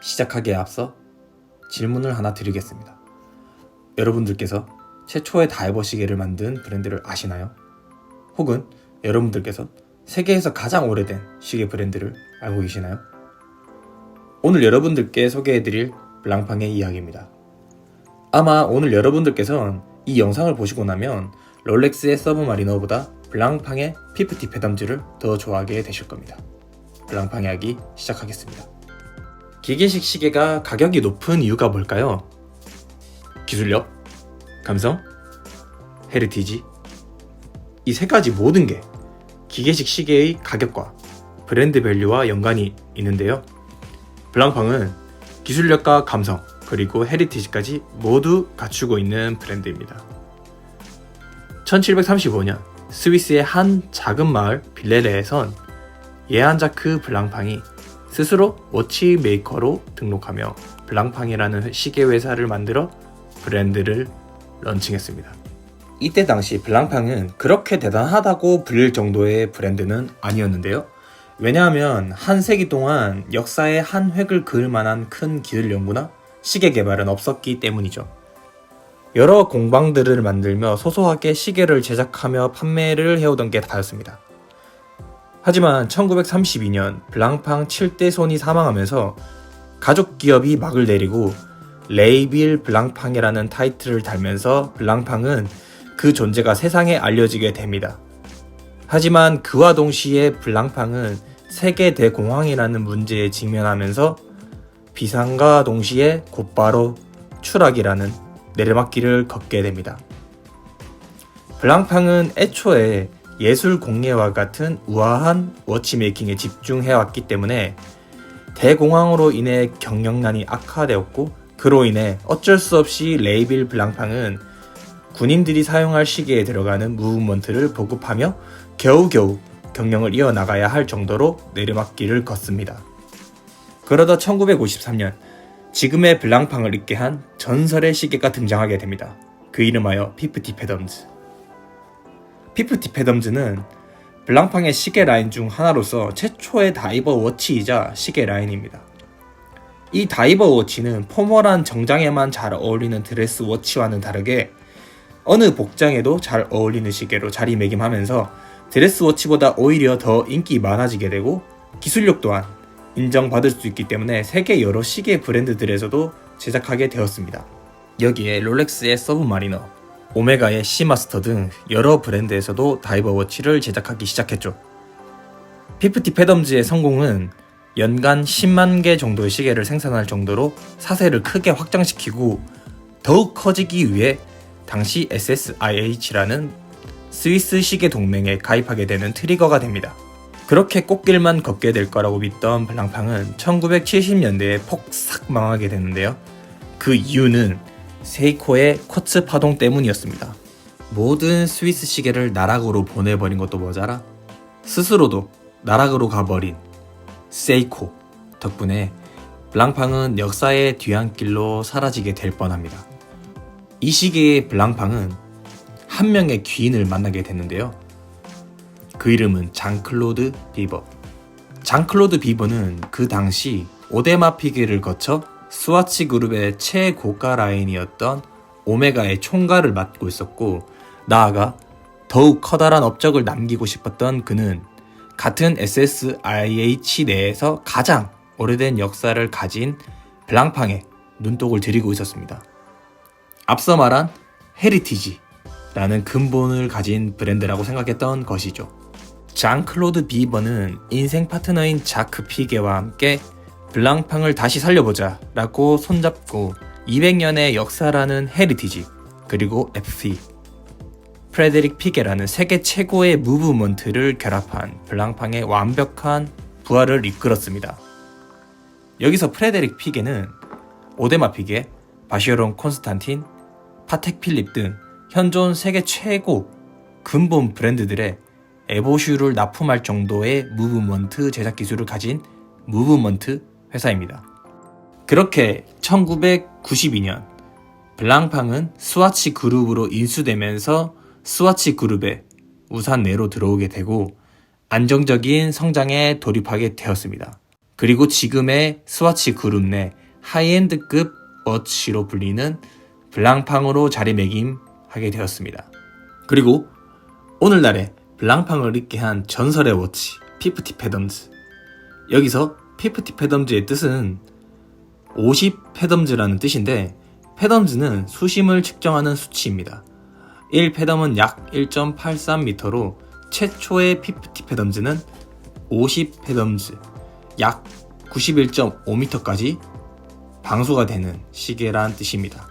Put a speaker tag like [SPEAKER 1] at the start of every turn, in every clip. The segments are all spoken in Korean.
[SPEAKER 1] 시작하기에 앞서 질문을 하나 드리겠습니다. 여러분들께서 최초의 다이버 시계를 만든 브랜드를 아시나요? 혹은 여러분들께서 세계에서 가장 오래된 시계 브랜드를 알고 계시나요? 오늘 여러분들께 소개해드릴 블랑팡의 이야기입니다. 아마 오늘 여러분들께서는 이 영상을 보시고 나면 롤렉스의 서브마리너보다 블랑팡의 피프티 페덤즈를 더 좋아하게 되실 겁니다. 블랑팡 이야기 시작하겠습니다. 기계식 시계가 가격이 높은 이유가 뭘까요? 기술력, 감성, 헤리티지 이 세 가지 모든 게 기계식 시계의 가격과 브랜드 밸류와 연관이 있는데요. 블랑팡은 기술력과 감성 그리고 헤리티지까지 모두 갖추고 있는 브랜드입니다. 1735년 스위스의 한 작은 마을 빌레레에선 예안자크 블랑팡이 스스로 워치 메이커로 등록하며 블랑팡이라는 시계 회사를 만들어 브랜드를 런칭했습니다. 이때 당시 블랑팡은 그렇게 대단하다고 불릴 정도의 브랜드는 아니었는데요. 왜냐하면 한 세기 동안 역사의 한 획을 그을 만한 큰 기술 연구나 시계 개발은 없었기 때문이죠. 여러 공방들을 만들며 소소하게 시계를 제작하며 판매를 해오던 게 다였습니다. 하지만 1932년 블랑팡 7대 손이 사망하면서 가족 기업이 막을 내리고 레이빌 블랑팡이라는 타이틀을 달면서 블랑팡은 그 존재가 세상에 알려지게 됩니다. 하지만 그와 동시에 블랑팡은 세계 대공황이라는 문제에 직면하면서 비상과 동시에 곧바로 추락이라는 내리막길을 걷게 됩니다. 블랑팡은 애초에 예술 공예와 같은 우아한 워치메이킹에 집중해왔기 때문에 대공황으로 인해 경영난이 악화되었고 그로 인해 어쩔 수 없이 레이빌 블랑팡은 군인들이 사용할 시계에 들어가는 무브먼트를 보급하며 겨우겨우 경영을 이어나가야 할 정도로 내리막길을 걷습니다. 그러다 1953년 지금의 블랑팡을 잇게 한 전설의 시계가 등장하게 됩니다. 그 이름하여 피프티 페덤즈. 피프티 페덤즈는 블랑팡의 시계 라인 중 하나로서 최초의 다이버 워치이자 시계 라인입니다. 이 다이버 워치는 포멀한 정장에만 잘 어울리는 드레스 워치와는 다르게 어느 복장에도 잘 어울리는 시계로 자리매김하면서 드레스 워치보다 오히려 더 인기 많아지게 되고 기술력 또한 인정받을 수 있기 때문에 세계 여러 시계 브랜드들에서도 제작하게 되었습니다. 여기에 롤렉스의 서브마리너, 오메가의 시마스터 등 여러 브랜드에서도 다이버 워치를 제작하기 시작했죠. 피프티 페덤즈의 성공은 연간 10만 개 정도의 시계를 생산할 정도로 사세를 크게 확장시키고 더욱 커지기 위해 당시 SSIH라는 스위스 시계 동맹에 가입하게 되는 트리거가 됩니다. 그렇게 꽃길만 걷게 될 거라고 믿던 블랑팡은 1970년대에 폭삭 망하게 되는데요. 그 이유는 세이코의 쿼츠 파동 때문이었습니다. 모든 스위스 시계를 나락으로 보내버린 것도 모자라 스스로도 나락으로 가버린 세이코 덕분에 블랑팡은 역사의 뒤안길로 사라지게 될 뻔합니다. 이 시기에 블랑팡은 한 명의 귀인을 만나게 됐는데요. 그 이름은 장클로드 비버. 장클로드 비버는 그 당시 오데마 피게를 거쳐 스와치 그룹의 최고가 라인이었던 오메가의 총괄을 맡고 있었고 나아가 더욱 커다란 업적을 남기고 싶었던 그는 같은 SSIH 내에서 가장 오래된 역사를 가진 블랑팡에 눈독을 들이고 있었습니다. 앞서 말한 헤리티지라는 근본을 가진 브랜드라고 생각했던 것이죠. 장 클로드 비버는 인생 파트너인 자크 피게와 함께 블랑팡을 다시 살려보자 라고 손잡고 200년의 역사라는 헤리티지 그리고 FC 프레데릭 피게라는 세계 최고의 무브먼트를 결합한 블랑팡의 완벽한 부활을 이끌었습니다. 여기서 프레데릭 피게는 오데마 피게, 바시오론 콘스탄틴, 파텍 필립 등 현존 세계 최고 근본 브랜드들의 에보슈를 납품할 정도의 무브먼트 제작 기술을 가진 무브먼트 회사입니다. 그렇게 1992년 블랑팡은 스와치 그룹으로 인수되면서 스와치 그룹의 우산 내로 들어오게 되고 안정적인 성장에 돌입하게 되었습니다. 그리고 지금의 스와치 그룹 내 하이엔드급 워치로 불리는 블랑팡으로 자리매김하게 되었습니다. 그리고 오늘날에 블랑팡을 잊게 한 전설의 워치 피프티 패덤즈 여기서 피프티 패덤즈의 뜻은 50 패덤즈라는 뜻인데 패덤즈는 수심을 측정하는 수치입니다. 1 패덤은 약 1.83m로 최초의 피프티 패덤즈는 50 패덤즈 약 91.5m까지 방수가 되는 시계란 뜻입니다.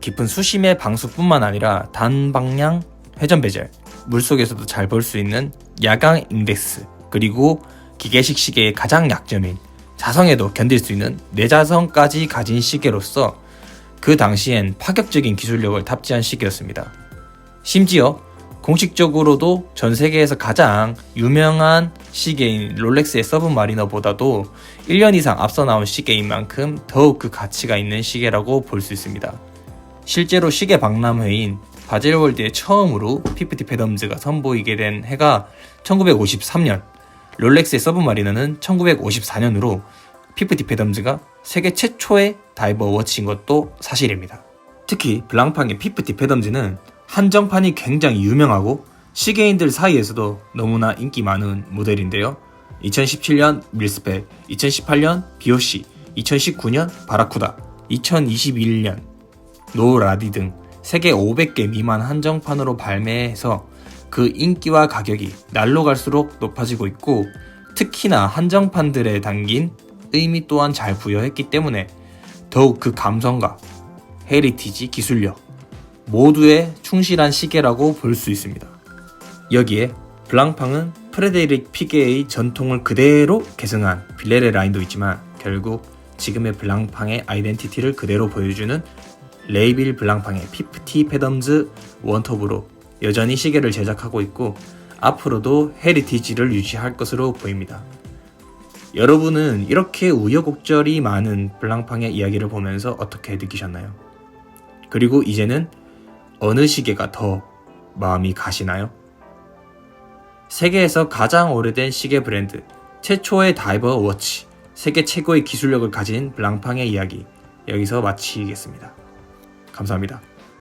[SPEAKER 1] 깊은 수심의 방수뿐만 아니라 단방향 회전 베젤, 물속에서도 잘 볼 수 있는 야광 인덱스, 그리고 기계식 시계의 가장 약점인 자성에도 견딜 수 있는 내자성까지 가진 시계로서 그 당시엔 파격적인 기술력을 탑재한 시계였습니다. 심지어 공식적으로도 전 세계에서 가장 유명한 시계인 롤렉스의 서브마리너보다도 1년 이상 앞서 나온 시계인 만큼 더욱 그 가치가 있는 시계라고 볼 수 있습니다. 실제로 시계 박람회인 바젤월드에 처음으로 피프티 패덤즈가 선보이게 된 해가 1953년, 롤렉스의 서브마리너는 1954년으로 피프티 패덤즈가 세계 최초의 다이버 워치인 것도 사실입니다. 특히 블랑팡의 피프티 패덤즈는 한정판이 굉장히 유명하고 시계인들 사이에서도 너무나 인기 많은 모델인데요. 2017년 밀스펙, 2018년 BOC, 2019년 바라쿠다, 2021년 노라디 등 세계 500개 미만 한정판으로 발매해서 그 인기와 가격이 날로 갈수록 높아지고 있고 특히나 한정판들에 담긴 의미 또한 잘 부여했기 때문에 더욱 그 감성과 헤리티지 기술력 모두에 충실한 시계라고 볼 수 있습니다. 여기에 블랑팡은 프레데릭 피게의 전통을 그대로 계승한 빌레레 라인도 있지만 결국 지금의 블랑팡의 아이덴티티를 그대로 보여주는 레이빌 블랑팡의 피프티 패덤즈 원톱으로 여전히 시계를 제작하고 있고 앞으로도 헤리티지를 유지할 것으로 보입니다. 여러분은 이렇게 우여곡절이 많은 블랑팡의 이야기를 보면서 어떻게 느끼셨나요? 그리고 이제는 어느 시계가 더 마음이 가시나요? 세계에서 가장 오래된 시계 브랜드, 최초의 다이버 워치, 세계 최고의 기술력을 가진 블랑팡의 이야기 여기서 마치겠습니다. 감사합니다.